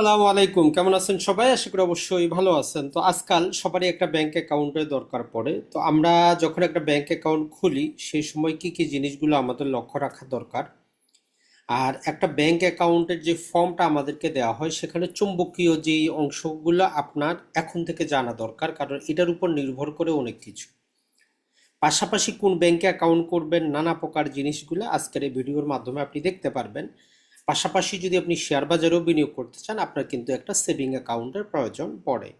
সালামু আলাইকুম। কেমন আছেন সবাই? আশা করি অবশ্যই ভালো আছেন। তো আজকাল সবারই একটা ব্যাংক অ্যাকাউন্টের দরকার পড়ে। তো আমরা যখন একটা ব্যাংক অ্যাকাউন্ট খুলি, সেই সময় কি কি জিনিসগুলো আমাদের লক্ষ্য রাখা দরকার? আর একটা ব্যাংক অ্যাকাউন্টের যে ফর্মটা আমাদেরকে দেওয়া হয়, সেখানে চুম্বকীয় যে অংশগুলো আপনার এখন থেকে জানা দরকার, কারণ এটার উপর নির্ভর করে অনেক কিছু। পাশাপাশি কোন ব্যাংকে অ্যাকাউন্ট করবেন, নানা প্রকার জিনিসগুলো আজকের এই ভিডিওর মাধ্যমে আপনি দেখতে পারবেন। পাশাপাশি যদি আপনি শেয়ার বাজারেও বিনিয়োগ করতে চান, আপনার কিন্তু একটা সেভিং অ্যাকাউন্টের প্রয়োজন পড়ে।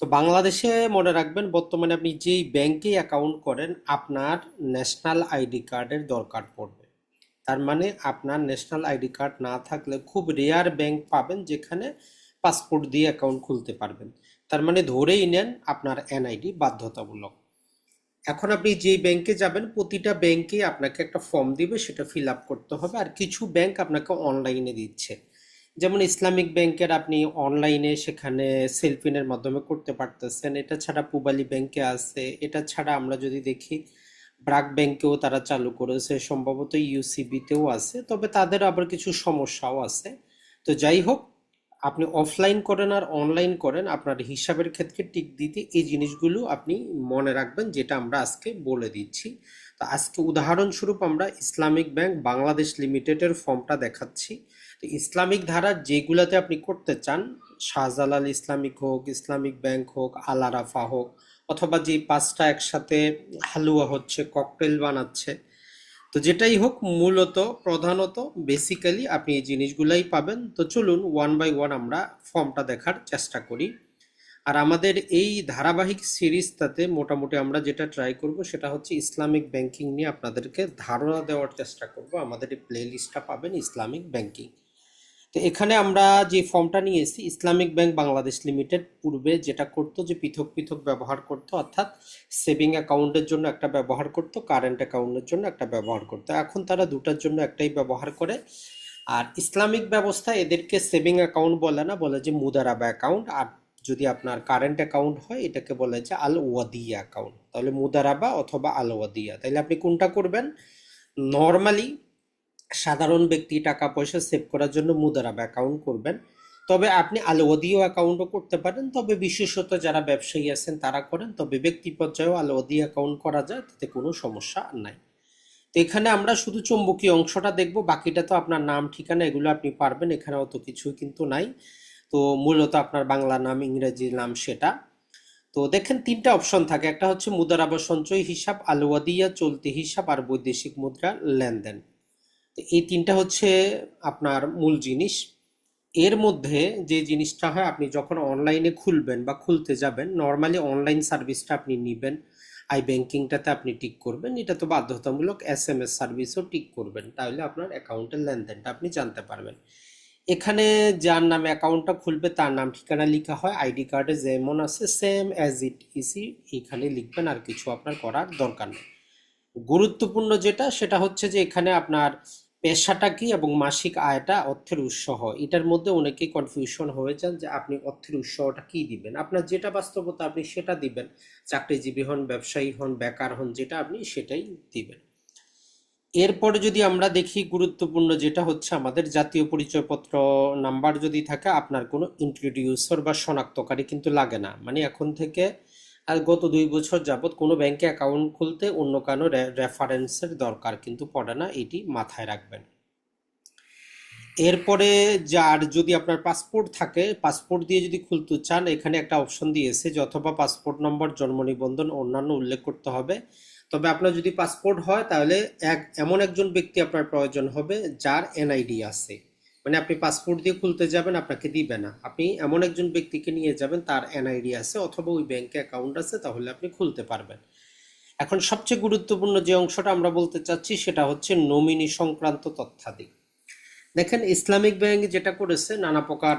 তো বাংলাদেশে মনে রাখবেন, বর্তমানে আপনি যেই ব্যাংকে অ্যাকাউন্ট করেন, আপনার ন্যাশনাল আইডি কার্ডের দরকার পড়বে। তার মানে আপনার ন্যাশনাল আইডি কার্ড না থাকলে খুব রেয়ার ব্যাংক পাবেন, যেখানে পাসপোর্ট দিয়ে অ্যাকাউন্ট খুলতে পারবেন। তার মানে ধরেই নেন আপনার এনআইডি বাধ্যতামূলক। এখন আপনি যেই ব্যাংকে যাবেন, প্রতিটা ব্যাংকে আপনাকে একটা ফর্ম দিবে, সেটা ফিল আপ করতে হবে। আর কিছু ব্যাংক আপনাকে অনলাইনে দিচ্ছে। যেমন ইসলামিক ব্যাংকের আপনি অনলাইনে সেখানে সেলফিনের মাধ্যমে করতে পারতেছেন। এটা ছাড়া পূবালী ব্যাংকে আছে। এটা ছাড়া আমরা যদি দেখি, ব্রাক ব্যাংকেও তারা চালু করেছে। সম্ভবত ইউসিবিতেও আছে। তবে তাদের আবার কিছু সমস্যাও আছে। তো যাই হোক আপনি অফলাইন করেন আর অনলাইন করেন, আপনার হিসাবের ক্ষেত্রে টিক দিতে এই জিনিসগুলো আপনি মনে রাখবেন, যেটা আমরা আজকে বলে দিচ্ছি। তো আজকে উদাহরণস্বরূপ আমরা ইসলামিক ব্যাংক বাংলাদেশ লিমিটেডের ফর্মটা দেখাচ্ছি। তো ইসলামিক ধারা যেগুলাতে আপনি করতে চান, শাহজালাল ইসলামিক হোক, ইসলামিক ব্যাংক হোক আলারাফা হোক, অথবা যে পাঁচটা একসাথে হালুয়া হচ্ছে ককটেল বানাচ্ছে তো যেটাই হোক, মূলত, প্রধানত বেসিক্যালি আপনি এই জিনিসগুলাই পাবেন। তো চলুন ওয়ান বাই ওয়ান আমরা ফর্মটা দেখার চেষ্টা করি। আর আমাদের এই ধারাবাহিক সিরিজটাতে মোটামুটি আমরা যেটা ট্রাই করব, সেটা হচ্ছে ইসলামিক ব্যাংকিং নিয়ে আপনাদেরকে ধারণা দেওয়ার চেষ্টা করব। আমাদের এই প্লে লিস্টটা পাবেন ইসলামিক ব্যাংকিং তো এখানে আমরা যে ফর্মটা নিয়েছি ইসলামিক ব্যাংক বাংলাদেশ লিমিটেড, পূর্বে যেটা করতো যে পৃথক পৃথক ব্যবহার করতো, অর্থাৎ সেভিং অ্যাকাউন্টের জন্য একটা ব্যবহার করতো, কারেন্ট অ্যাকাউন্টের জন্য একটা ব্যবহার করতো। এখন তারা দুটার জন্য একটাই ব্যবহার করে। আর ইসলামিক ব্যবস্থা এদেরকে সেভিং অ্যাকাউন্ট বলে না, বলে যে মুদারাবা অ্যাকাউন্ট। আর যদি আপনার কারেন্ট অ্যাকাউন্ট হয়, এটাকে বলে যে আল ওয়াদিয়া অ্যাকাউন্ট। তাহলে মুদারাবা অথবা আল ওয়াদিয়া। তাহলে আপনি কোনটা করবেন? নর্মালি সাধারণ ব্যক্তি টাকা পয়সা সেভ করার জন্য মুদারাবা অ্যাকাউন্ট করবেন। তবে আপনি আলোয়াদিও অ্যাকাউন্টও করতে পারেন। তবে বিশেষত যারা ব্যবসায়ী আছেন, তারা করেন। তবে ব্যক্তি পর্যায়েও আলোয়াদি অ্যাকাউন্ট করা যায়, তাতে কোনো সমস্যা নাই। তো এখানে আমরা শুধু চুম্বকীয় অংশটা দেখব। বাকিটা তো আপনার নাম, ঠিকানা, এগুলো আপনি পারবেন। এখানে অত কিছুই কিন্তু নাই। তো মূলত আপনার বাংলা নাম, ইংরেজি নাম সেটা। তো দেখেন, তিনটা অপশন থাকে। একটা হচ্ছে মুদারাবা সঞ্চয় হিসাব আলোয়াদিয়া চলতি হিসাব আর বৈদেশিক মুদ্রা লেনদেন। তো এই তিনটা হচ্ছে আপনার মূল জিনিস। এর মধ্যে যে জিনিসটা হয়, আপনি যখন অনলাইনে খুলবেন বা খুলতে যাবেন নর্মালি অনলাইন সার্ভিসটা আপনি নেবেন আই ব্যাংকিংটাতে আপনি টিক করবেন, এটা তো বাধ্যতামূলক এস এম এস সার্ভিসও টিক করবেন, তাহলে আপনার অ্যাকাউন্টের লেনদেনটা আপনি জানতে পারবেন। এখানে যার নামে অ্যাকাউন্টটা খুলবে, তার নাম ঠিকানা লেখা হয়, আইডি কার্ডে যেমন আছে সেম অ্যাজ ইট ইসি এখানে লিখবেন আর কিছু আপনার করার দরকার নেই। গুরুত্বপূর্ণ যেটা, সেটা হচ্ছে যে এখানে আপনার পেশাটা কি এবং মাসিক আয়টা অর্থের উৎস হয় এটার মধ্যে অনেকেই কনফিউশন হয়ে যান যে আপনি অর্থের উৎসটা কি দিবেন? আপনার যেটা বাস্তবতা আপনি সেটা দিবেন। চাকরিজীবী হন, ব্যবসায়ী হন, বেকার হন, যেটা আপনি সেটাই দিবেন। এরপরে যদি আমরা দেখি গুরুত্বপূর্ণ যেটা হচ্ছে আমাদের জাতীয় পরিচয়পত্র নাম্বার যদি থাকে, আপনার কোনো ইন্ট্রোডিউসার বা শনাক্তকারী কিন্তু লাগে না। মানে এখন থেকে আর গত দুই বছর যাবৎ কোনো ব্যাংকে অ্যাকাউন্ট খুলতে অন্য কারও রেফারেন্সের দরকার কিন্তু পড়ে না, এটি মাথায় রাখবেন। এরপরে যার যদি আপনার পাসপোর্ট থাকে পাসপোর্ট দিয়ে যদি খুলতে চান, এখানে একটা অপশন দিয়েছে যে অথবা পাসপোর্ট নম্বর জন্ম নিবন্ধন অন্যান্য উল্লেখ করতে হবে। তবে আপনার যদি পাসপোর্ট হয়, তাহলে এক এমন একজন ব্যক্তি আপনার প্রয়োজন হবে যার এনআইডি আছে। মানে আপনি পাসপোর্ট দিয়ে খুলতে যাবেন, আপনাকে দিবে না। আপনি এমন একজন ব্যক্তিকে নিয়ে যাবেন, তার এনআইডি আছে অথবা ওই ব্যাংকে অ্যাকাউন্ট আছে, তাহলে আপনি খুলতে পারবেন। এখন সবচেয়ে গুরুত্বপূর্ণ যে অংশটা আমরা বলতে চাচ্ছি, সেটা হচ্ছে নমিনি সংক্রান্ত তথ্যাদি। দেখেন, ইসলামিক ব্যাংক যেটা করেছে, নানা প্রকার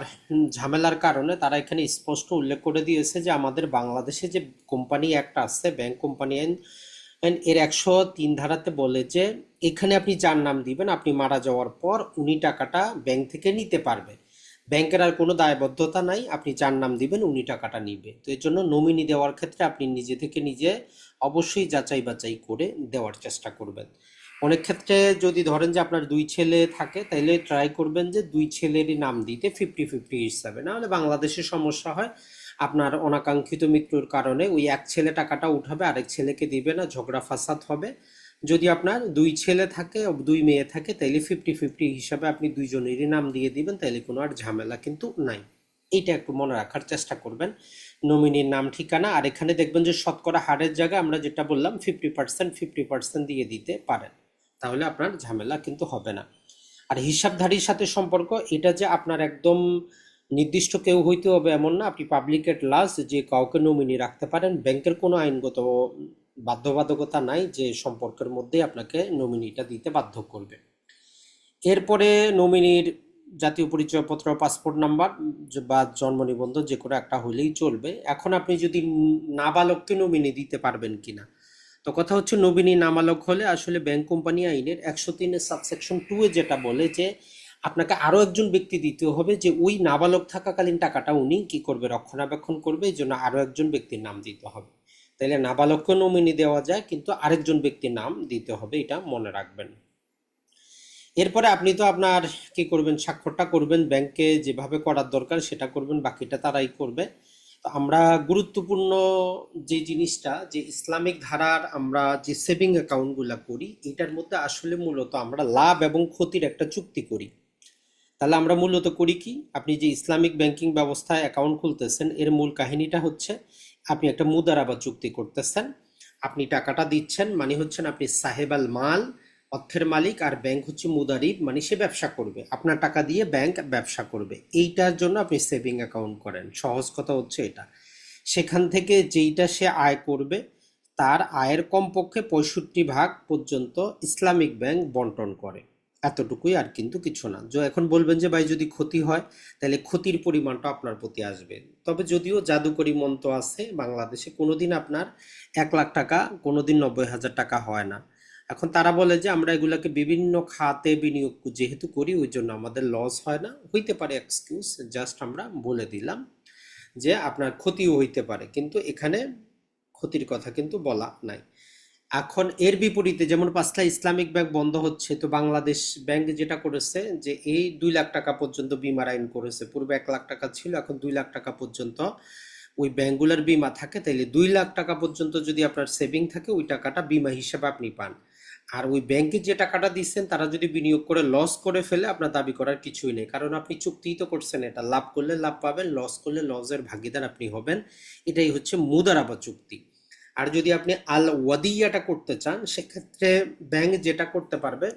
ঝামেলার কারণে তারা এখানে স্পষ্ট উল্লেখ করে দিয়েছে যে আমাদের বাংলাদেশে যে কোম্পানি একটা আছে ব্যাংক কোম্পানি এর একশো তিন ধারাতে বলে যে এখানে আপনি যার নাম দিবেন, আপনি মারা যাওয়ার পর উনি টাকাটা ব্যাংক থেকে নিতে পারবে। ব্যাংকের আর কোনো দায়বদ্ধতা নাই, আপনি যার নাম দিবেন, উনি টাকাটা নিবে। তো এর জন্য নমিনি দেওয়ার ক্ষেত্রে আপনি নিজে থেকে নিজে অবশ্যই যাচাই বাছাই করে দেওয়ার চেষ্টা করবেন। অনেক ক্ষেত্রে যদি ধরেন যে আপনার দুই ছেলে থাকে তাহলে ট্রাই করবেন যে দুই ছেলেরই নাম দিতে ফিফটি ফিফটি হিসাবে নাহলে বাংলাদেশে সমস্যা হয়, আপনার অনাকাঙ্ক্ষিত মৃত্যুর কারণে ওই এক ছেলে টাকাটা উঠাবে, আরেক ছেলেকে দিবে না, ঝগড়া ফাসাদ হবে। যদি আপনার দুই ছেলে থাকে, দুই মেয়ে থাকে, তাইলে ফিফটি ফিফটি হিসাবে আপনি দুইজনেরই নাম দিয়ে দিবেন, তাইলে কোনো আর ঝামেলা কিন্তু নাই। এইটা একটু মনে রাখার চেষ্টা করবেন। নমিনির নাম, ঠিকানা, আর এখানে দেখবেন যে শতকরা হারের জায়গায় আমরা যেটা বললাম ফিফটি পার্সেন্ট ফিফটি পার্সেন্ট দিয়ে দিতে পারেন। তাহলে আপনার ঝামেলা কিন্তু হবে না। আর হিসাবধারীর সাথে সম্পর্ক, এটা যে আপনার একদম নির্দিষ্ট কেউ হইতে হবে এমন না। আপনি পাবলিক এট লাস্ট যে কাউকে নমিনি রাখতে পারেন, ব্যাংকের কোনো আইনগত বাধ্যবাধকতা নাই যে সম্পর্কের মধ্যে আপনাকে নমিনিটা দিতে বাধ্য করবে। এরপরে নমিনির জাতীয় পরিচয়পত্র পাসপোর্ট নাম্বার বা জন্ম নিবন্ধন যে কোনো একটা হলেই চলবে। এখন আপনি যদি নাবালককে নমিনি দিতে পারবেন কিনা? তো কথা হচ্ছে নবীনী নামালক হলে আসলে ব্যাংক কোম্পানি আইনের একশো তিনের সাবসেকশন টু এ যেটা বলে যে আপনাকে আরও একজন ব্যক্তি দিতে হবে যে ওই নাবালক থাকাকালীন টাকাটা উনি কি করবে, রক্ষণাবেক্ষণ করবে এই জন্য আরও একজন ব্যক্তির নাম দিতে হবে। তাইলে নাবালককে নমিনি দেওয়া যায়, কিন্তু আরেকজন ব্যক্তির নাম দিতে হবে, এটা মনে রাখবেন। এরপরে আপনি তো আপনার কি করবেন, স্বাক্ষরটা করবেন, ব্যাংকে যেভাবে করার দরকার সেটা করবেন, বাকিটা তারাই করবে। তো আমরা গুরুত্বপূর্ণ যে জিনিসটা, যে ইসলামিক ধারার আমরা যে সেভিং অ্যাকাউন্টগুলো করি, এটার মধ্যে আসলে মূলত আমরা লাভ এবং ক্ষতির একটা চুক্তি করি। তাহলে আমরা মূলত করি কি, আপনি যে ইসলামিক ব্যাংকিং ব্যবস্থায় অ্যাকাউন্ট খুলতেছেন, এর মূল কাহিনীটা হচ্ছে আপনি একটা মুদারাবা চুক্তি করতেছেন, আপনি টাকাটা দিচ্ছেন মানে হচ্ছেন আপনি সাহেব আল মাল, অর্থের মালিক, আর ব্যাংক হচ্ছে মুদারিব মানে সে ব্যবসা করবে। আপনার টাকা দিয়ে ব্যাংক ব্যবসা করবে। এইটার জন্য আপনি সেভিং অ্যাকাউন্ট করেন। সহজ কথা হচ্ছে এটা। সেখান থেকে যেইটা সে আয় করবে, তার আয়ের কমপক্ষে পঁয়ষট্টি ভাগ পর্যন্ত ইসলামিক ব্যাংক বন্টন করে। এতটুকুই আর কিন্তু কিছু না। যে এখন বলবেন যে, ভাই, যদি ক্ষতি হয়, তাহলে ক্ষতির পরিমাণটা আপনার প্রতি আসবে। তবে যদিও জাদুকরি মন্ত্র আছে বাংলাদেশে, কোনোদিন আপনার এক লাখ টাকা, কোনোদিন নব্বই হাজার টাকা হয় না। এখন তারা বলে যে, আমরা এগুলাকে বিভিন্ন খাতে বিনিয়োগ যেহেতু করি, ওই জন্য আমাদের লস হয় না। হইতে পারে এক্সকিউজ জাস্ট আমরা বলে দিলাম যে, আপনার ক্ষতিও হইতে পারে। কিন্তু এখানে ক্ষতির কথা কিন্তু বলা নাই। এখন এর বিপরীতে যেমন পাঁচটা ইসলামিক ব্যাংক বন্ধ হচ্ছে, তো বাংলাদেশ ব্যাংক যেটা করেছে যে এই দুই লাখ টাকা পর্যন্ত বিমার আইন করেছে। পূর্বে এক লাখ টাকা ছিল, এখন দুই লাখ টাকা পর্যন্ত ওই ব্যাংকগুলোর বিমা থাকে। তাইলে দুই লাখ টাকা পর্যন্ত যদি আপনার সেভিং থাকে, ওই টাকাটা বিমা হিসেবে আপনি পান। আর ওই ব্যাংকে যে টাকাটা দিচ্ছেন, তারা যদি বিনিয়োগ করে, লস করে ফেলে, আপনার দাবি করার কিছুই নেই। কারণ আপনি চুক্তিই তো করছেন এটা। লাভ করলে লাভ পাবেন, লস করলে লসের ভাগিদার আপনি হবেন। এটাই হচ্ছে মুদারাবা চুক্তি। আর যদি আপনি আল ওয়াদিয়াটা করতে চান, সেক্ষেত্রে ব্যাংক যেটা করতে পারবে,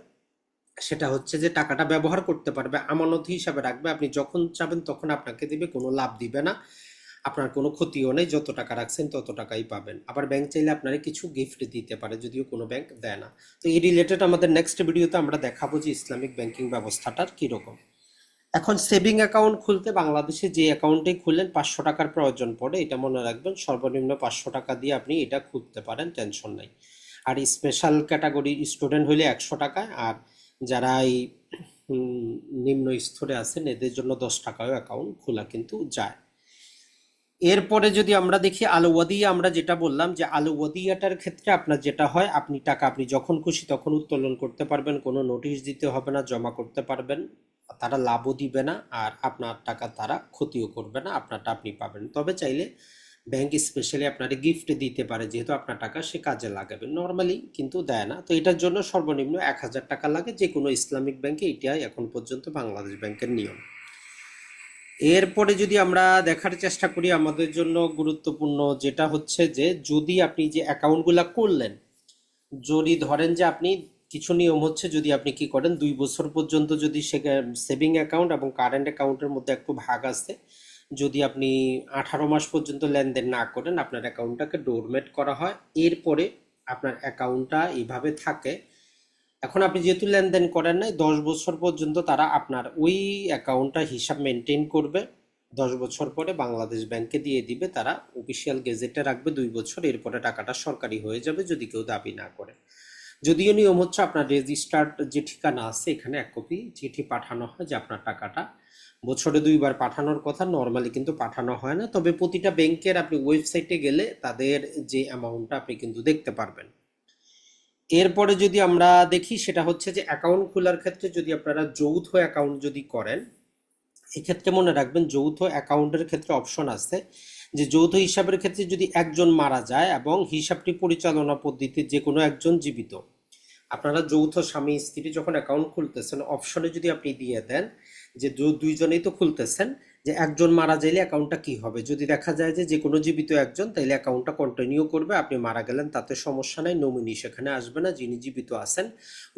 সেটা হচ্ছে যে টাকাটা ব্যবহার করতে পারবে, আমানত হিসাবে রাখবে। আপনি যখন চাবেন তখন আপনাকে দিবে, কোনো লাভ দিবে না। আপনার কোনো ক্ষতিও নেই, যত টাকা রাখছেন তত টাকাই পাবেন। আবার ব্যাংক চাইলে আপনারা কিছু গিফট দিতে পারে, যদিও কোনো ব্যাংক দেয় না। তো এই রিলেটেড আমাদের নেক্সট ভিডিওতে আমরা দেখাবো যে ইসলামিক ব্যাংকিং ব্যবস্থাটার কীরকম। এখন সেভিং অ্যাকাউন্ট খুলতে বাংলাদেশে যে অ্যাকাউন্টে খুললেন পাঁচশো টাকার প্রয়োজন পড়ে, এটা মনে রাখবেন, সর্বনিম্ন পাঁচশো টাকা দিয়ে আপনি এটা খুলতে পারেন টেনশন নাই। আর স্পেশাল ক্যাটাগরি স্টুডেন্ট হলে একশো টাকা, আর যারা এই নিম্ন স্তরে আছেন, এদের জন্য দশ টাকাও অ্যাকাউন্ট খোলা কিন্তু যায়। এরপরে যদি আমরা দেখি আলো ওয়াদিয়া আমরা যেটা বললাম যে আলো ওয়াদিয়াটার ক্ষেত্রে আপনার যেটা হয়, আপনি টাকা আপনি যখন খুশি তখন উত্তোলন করতে পারবেন, কোনো নোটিশ দিতে হবে না, জমা করতে পারবেন। তারা লাভও দিবে না আর আপনার টাকা তারা ক্ষতিও করবে না, আপনারটা আপনি পাবেন। তবে চাইলে ব্যাংক স্পেশালি আপনার গিফট দিতে পারে, যেহেতু আপনার টাকা সে কাজে লাগাবে। নর্মালি কিন্তু দেয় না। তো এটার জন্য সর্বনিম্ন এক হাজার টাকা লাগে যে কোনো ইসলামিক ব্যাংকে এটাই এখন পর্যন্ত বাংলাদেশ ব্যাংকের নিয়ম। এরপরে যদি আমরা দেখার চেষ্টা করি, আমাদের জন্য গুরুত্বপূর্ণ যেটা হচ্ছে যে, যদি আপনি যে অ্যাকাউন্টগুলো করলেন, যদি ধরেন যে আপনি কিছু নিয়ম হচ্ছে যদি আপনি কি করেন, দুই বছর পর্যন্ত যদি সেভিং অ্যাকাউন্ট এবং কারেন্ট অ্যাকাউন্টের মধ্যে একটু ভাগ আছে, যদি আপনি আঠারো মাস পর্যন্ত লেনদেন না করেন, আপনার অ্যাকাউন্টটাকে ডোরমেট করা হয়। এরপরে আপনার অ্যাকাউন্টটা এইভাবে থাকে। এখন আপনি যেহেতু লেনদেন করেন নাই, দশ বছর পর্যন্ত তারা আপনার ওই অ্যাকাউন্টটা হিসাব মেনটেন করবে। দশ বছর পরে বাংলাদেশ ব্যাংকে দিয়ে দিবে, তারা অফিসিয়াল গেজেটে রাখবে দুই বছর, এরপরে টাকাটা সরকারি হয়ে যাবে যদি কেউ দাবি না করে। যদিও নিয়ম হচ্ছে আপনার রেজিস্টার্ড যে ঠিকানা আছে, এখানে এক কপি চিঠি পাঠানো হয় যে আপনার টাকাটা। বছরে দুইবার পাঠানোর কথা নর্মালি কিন্তু পাঠানো হয় না। তবে প্রতিটা ব্যাংকের আপনি ওয়েবসাইটে গেলে তাদের যে অ্যামাউন্টটা আপনি কিন্তু দেখতে পারবেন। এরপরে যদি আমরা দেখি, সেটা হচ্ছে যে অ্যাকাউন্ট খোলার ক্ষেত্রে যদি আপনারা যৌথ অ্যাকাউন্ট যদি করেন, এক্ষেত্রে মনে রাখবেন যৌথ অ্যাকাউন্টের ক্ষেত্রে অপশন আছে। যে যৌথ হিসাবের ক্ষেত্রে যদি একজন মারা যায় এবং হিসাবটি পরিচালনা পদ্ধতিতে যে কোনো একজন জীবিত, আপনারা যৌথ স্বামী স্ত্রী যখন অ্যাকাউন্ট খুলতেছেন অপশনে যদি আপনি দিয়ে দেন যে দুইজনেই তো খুলতেছেন, যে একজন মারা যাইলে অ্যাকাউন্টটা কি হবে? যদি দেখা যায় যে যে কোনো জীবিত একজন, তাইলে অ্যাকাউন্টটা কন্টিনিউ করবে, আপনি মারা গেলেন, তাতে সমস্যা নাই নমিনি সেখানে আসবে না, যিনি জীবিত আছেন,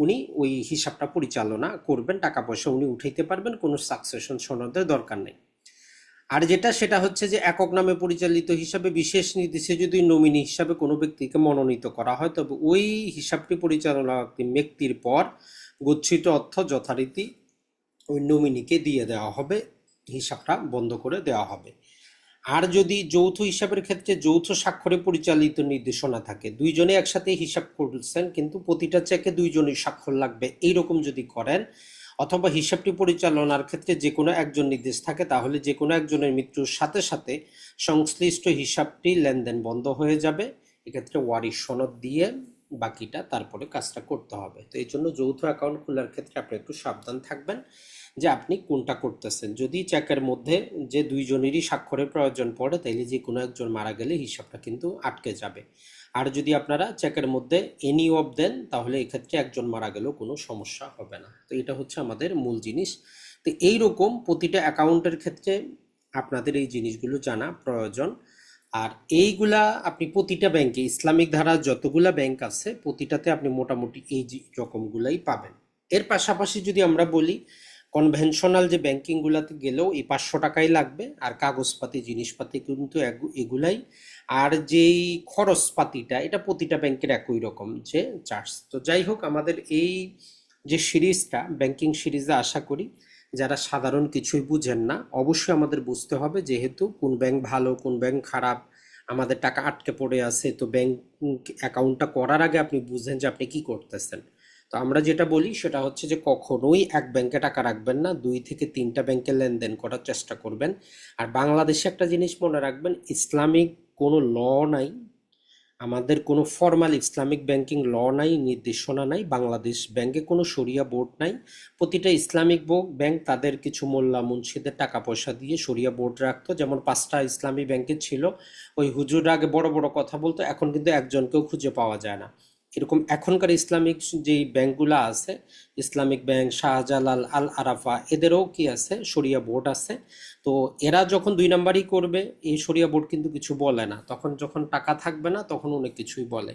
উনি ওই হিসাবটা পরিচালনা করবেন, টাকা পয়সা উনি উঠাইতে পারবেন, কোনো সাকসেশন সনদের দরকার নেই। আর যেটা সেটা হচ্ছে যে একক নামে পরিচালিত হিসাবে বিশেষ নির্দেশে যদি নমিনি হিসাবে কোনো ব্যক্তিকে মনোনীত করা হয়, তবে ওই হিসাবটি পরিচালনা ব্যক্তির পর গচ্ছিত অর্থ যথারীতি ওই নমিনিকে দিয়ে দেওয়া হবে, হিসাবটা বন্ধ করে দেওয়া হবে। আর যদি যৌথ হিসাবের ক্ষেত্রে যৌথ স্বাক্ষরে পরিচালিত নির্দেশনা থাকে, দুইজনে একসাথে হিসাব করছেন, কিন্তু প্রতিটা চেকে দুইজনের স্বাক্ষর লাগবে, এইরকম যদি করেন অথবা হিসাবটি পরিচালনার ক্ষেত্রে যে কোনো একজন নির্দেশ থাকে, তাহলে যে কোনো একজনের মৃত্যুর সাথে সাথে সংশ্লিষ্ট হিসাবটি লেনদেন বন্ধ হয়ে যাবে। এক্ষেত্রে ওয়ারিশ সনদ দিয়ে বাকিটা তারপরে কাজটা করতে হবে। তো এই জন্য যৌথ অ্যাকাউন্ট খোলার ক্ষেত্রে আপনি একটু সাবধান থাকবেন যে আপনি কোনটা করতেছেন। যদি চেকের মধ্যে যে দুইজনেরই স্বাক্ষরের প্রয়োজন পড়ে, তাইলে যে কোনো একজন মারা গেলে হিসাবটা কিন্তু আটকে যাবে। আর যদি আপনারা চেকের মধ্যে এনি অফ দেন তাহলে এক্ষেত্রে একজন মারা গেলেও কোনো সমস্যা হবে না। তো এটা হচ্ছে আমাদের মূল জিনিস। তো এই রকম প্রতিটা অ্যাকাউন্টের ক্ষেত্রে আপনাদের এই জিনিসগুলো জানা প্রয়োজন। আর এইগুলা আপনি প্রতিটা ব্যাংকে ইসলামিক ধারা যতগুলা ব্যাংক আছে, প্রতিটাতে আপনি মোটামুটি এই রকমগুলাই পাবেন। এর পাশাপাশি যদি আমরা বলি কনভেনশনাল যে ব্যাংকিংগুলোতে গেলেও এই পাঁচশো টাকাই লাগবে, আর কাগজপাতি, জিনিসপাতি কিন্তু এগুলাই। আর যেই খরচপাতিটা, এটা প্রতিটা ব্যাংকের একই রকম যে চার্জ তো যাই হোক, আমাদের এই যে সিরিজটা ব্যাংকিং সিরিজে আশা করি যারা সাধারণ কিছুই বুঝেন না, অবশ্যই আমাদের বুঝতে হবে যেহেতু কোন ব্যাংক ভালো, কোন ব্যাংক খারাপ, আমাদের টাকা আটকে পড়ে আছে। তো ব্যাংক অ্যাকাউন্টটা করার আগে আপনি বুঝেন যে আপনি কি করতেছেন। তো আমরা যেটা বলি সেটা হচ্ছে যে কখনোই এক ব্যাংকে টাকা রাখবেন না, দুই থেকে তিনটা ব্যাংকে লেনদেন করার চেষ্টা করবেন। আর বাংলাদেশে একটা জিনিস মনে রাখবেন, ইসলামিক কোনো ল নাই, আমাদের কোনো ফর্মাল ইসলামিক ব্যাংকিং ল নাই, নির্দেশনা নাই, বাংলাদেশ ব্যাংকে কোনো শরিয়া বোর্ড নাই। প্রতিটা ইসলামিক ব্যাংক তাদের কিছু মোল্লা মুন্সিদের টাকা পয়সা দিয়ে শরিয়া বোর্ড রাখতো। যেমন পাঁচটা ইসলামী ব্যাংকে ছিল, ওই হুজুর আগে বড় বড় কথা বলতো, এখন কিন্তু একজনকেও খুঁজে পাওয়া যায় না। এরকম এখনকার ইসলামিক যেই ব্যাংকগুলো আছে, ইসলামিক ব্যাংক, শাহজালাল, আল আরাফা, এদেরও কি আছে? শরিয়া বোর্ড আছে। তো এরা যখন দুই নাম্বারই করবে, এই শরিয়া বোর্ড কিন্তু কিছু বলে না। তখন যখন টাকা থাকবে না, তখন অনেক কিছুই বলে।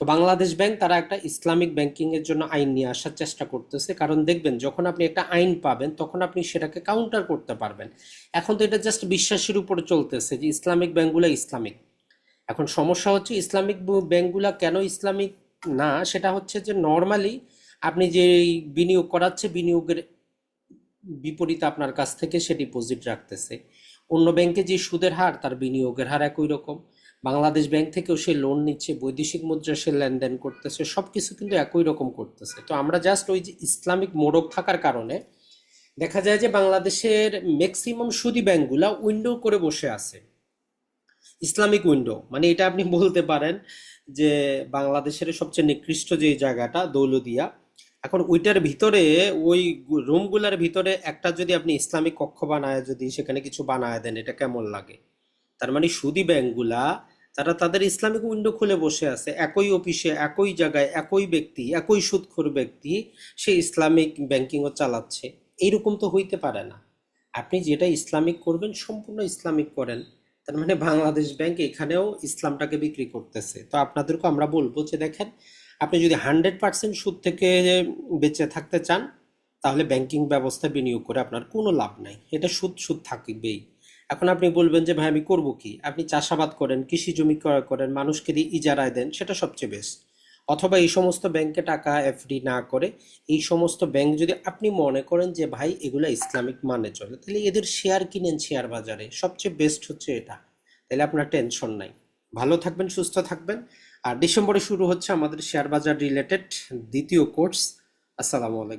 তো বাংলাদেশ ব্যাংক তারা একটা ইসলামিক ব্যাংকিংয়ের জন্য আইন নিয়ে আসার চেষ্টা করতেছে। কারণ দেখবেন, যখন আপনি একটা আইন পাবেন, তখন আপনি সেটাকে কাউন্টার করতে পারবেন। এখন তো এটা জাস্ট বিশ্বাসের উপরে চলতেছে যে ইসলামিক ব্যাংকগুলো ইসলামিক। এখন সমস্যা হচ্ছে ইসলামিক ব্যাংকগুলো কেন ইসলামিক না, সেটা হচ্ছে যে নর্মালি আপনি যে বিনিয়োগ করাচ্ছে, বিনিয়োগের বিপরীতে আপনার কাছ থেকে সে ডিপোজিট রাখতেছে। অন্য ব্যাংকে যে সুদের হার, তার বিনিয়োগের হার একই রকম। বাংলাদেশ ব্যাংক থেকেও সে লোন নিচ্ছে, বৈদেশিক মুদ্রা সে লেনদেন করতেছে সব কিছু কিন্তু একই রকম করতেছে। তো আমরা জাস্ট ওই যে ইসলামিক মোড়ক থাকার কারণে দেখা যায় যে বাংলাদেশের ম্যাক্সিমাম সুদি ব্যাংকগুলা উইন্ডো করে বসে আছে। ইসলামিক উইন্ডো মানে এটা আপনি বলতে পারেন যে বাংলাদেশের সবচেয়ে নিকৃষ্ট যে জায়গাটা দৌলদিয়া, এখন ওইটার ভিতরে ওই রুমগুলার ভিতরে একটা যদি আপনি ইসলামিক কক্ষ বানায় যদি সেখানে কিছু বানায় দেন, এটা কেমন লাগে? তার মানে সুদী ব্যাংকগুলা, তারা তাদের ইসলামিক উইন্ডো খুলে বসে আছে, একই অফিসে, একই জায়গায়, একই ব্যক্তি, একই সুদখোর ব্যক্তি, সে ইসলামিক ব্যাংকিংও চালাচ্ছে। এইরকম তো হইতে পারে না। আপনি যেটা ইসলামিক করবেন, সম্পূর্ণ ইসলামিক করেন। তার মানে বাংলাদেশ ব্যাংক এখানেও ইসলামটাকে বিক্রি করতেছে। তো আপনাদেরকে আমরা বলব যে দেখেন, আপনি যদি হান্ড্রেড পার্সেন্ট সুদ থেকে বেঁচে থাকতে চান, তাহলে ব্যাংকিং ব্যবস্থা বিনিয়োগ করে আপনার কোনো লাভ নাই। এটা সুদ সুদ থাকবেই। এখন আপনি বলবেন যে, ভাই, আমি করব কি? আপনি চাষাবাদ করেন, কৃষি জমি ক্রয় করেন, মানুষকে দিয়ে ইজারায় দেন, সেটা সবচেয়ে বেস্ট অথবা এই সমস্ত ব্যাংকে টাকা এফডি না করে এই সমস্ত ব্যাংক যদি আপনি মনে করেন যে, ভাই, এগুলো ইসলামিক মানে চলে, তাহলে এদের শেয়ার কিনেন শেয়ার বাজারে। সবচেয়ে বেস্ট হচ্ছে এটা। তাহলে আপনার টেনশন নাই। ভালো থাকবেন, সুস্থ থাকবেন। আর ডিসেম্বরে শুরু হচ্ছে আমাদের শেয়ার বাজার রিলেটেড দ্বিতীয় কোর্স আসসালামু আলাইকুম।